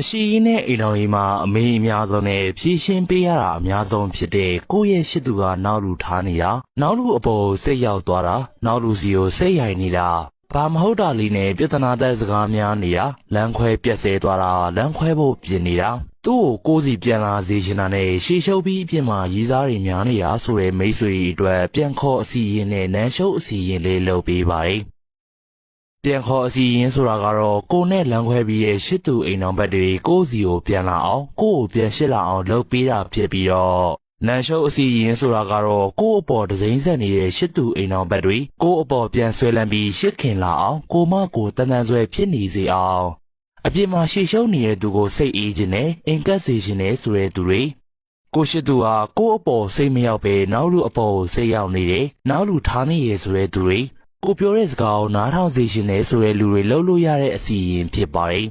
အရှိရင်နဲ့အိမ်တော်ကြီးမှာအမေအများဆုံးနဲ့ဖြည့်ရှင်းပေးရတာအများဆုံးဖြစ်တဲ့ကိုယ့်ရဲ့ရှစ်သူကနောက်လူထားနေတာနောက်လူအပေါ်စိတ်ရောက်သွားတာနောက်လူစီကိုစိတ်ရိုက်နေတာဘာမဟုတ်တာလေးနဲ့ပြဿနာတဲ့စကားများနေတာလမ်းခွဲပြက်ဆဲသွားတာလမ်းခွဲဖို့ပြင်နေတာသူ့ကိုကိုယ်စီပြန်လာစေချင်တာနဲ့ရှေရှုပ်ပြီးအပြင်မှာရီးစားတွေများနေတာဆိုတဲ့မိတ်ဆွေတွေအတွက်ပြန်ခေါ်အစီရင်နဲ့နန်းရှုပ်အစီရင်လေးလုပ်ပေးပါတယ် ပြန်ခေါ်အစီရင်ဆိုတာကတော့ကိုနဲ့လမ်းခွဲပြီးရဲ့ရှစ်သူအိမ်တော်ဘက်တွေကိုယ့်စီကိုပြန်လာအောင်ကိုယ့်ကိုပြန်ရှစ်လာအောင်လုပ်ပေးတာဖြစ်ပြီးတော့နန်ရှုပ်အစီရင်ဆိုတာကတော့ကိုယ့်အပေါ်ဒဇိမ့်ဆက်နေတဲ့ရှစ်သူအိမ်တော်ဘက်တွေကိုယ့်အပေါ်ပြန်ဆွဲလန်းပြီးရှစ်ခင်လာအောင်ကိုမကိုတန်တန်ဆွဲဖြစ်နေစေအောင်အပြစ်မှာရှေရှုံးနေတဲ့သူကိုစိတ်အေးခြင်းနဲ့အင်ကတ်စေခြင်းနဲ့ဆိုတဲ့သူတွေကိုရှိသူဟာကိုယ့်အပေါ်စိတ်မရောက်ပဲနောက်လူအပေါ်ကိုစိတ်ရောက်နေတယ်နောက်လူထားနေရဆိုတဲ့သူတွေ ကိုပြောတဲ့စကားကိုနားထောင်စေရှင်နဲ့ဆိုတဲ့လူတွေလှုပ်လို့ရတဲ့အစီအရင်ဖြစ်ပါတယ်